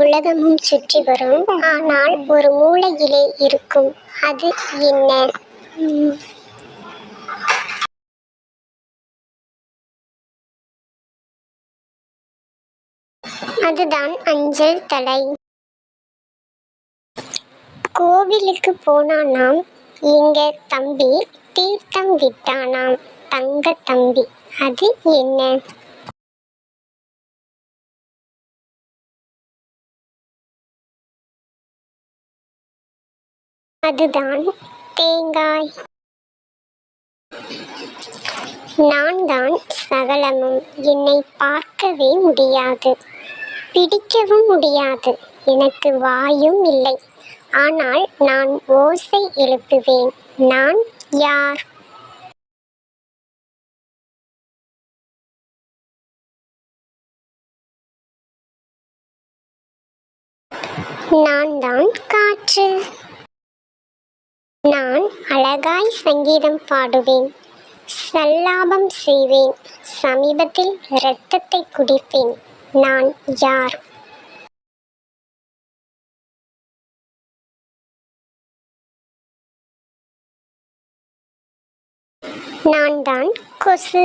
உலகமும் சுற்றி வரும். ஆனால் ஒரு மூளையிலே இருக்கும். அது என்ன? அதுதான் அஞ்சல் தலை. கோவிலுக்கு போனானாம். எங்க தம்பி தீர்த்தம் விட்டானாம். தங்க தம்பி அது என்ன? அதுதான் தேங்காய். நான் தான் சகலமும் என்னை பார்க்கவே முடியாது. பிடிக்கவும் முடியாது. எனக்கு வாயும் இல்லை. ஆனால் நான் ஓசை எழுப்புவேன். நான் யார்? நான் தான் காற்று. நான் அழகாய் சங்கீதம் பாடுவேன் சல்லாபம் செய்வேன் சமீபத்தில் இரத்தத்தை குடிப்பேன். நான் யார்? நான் தான் கொசு.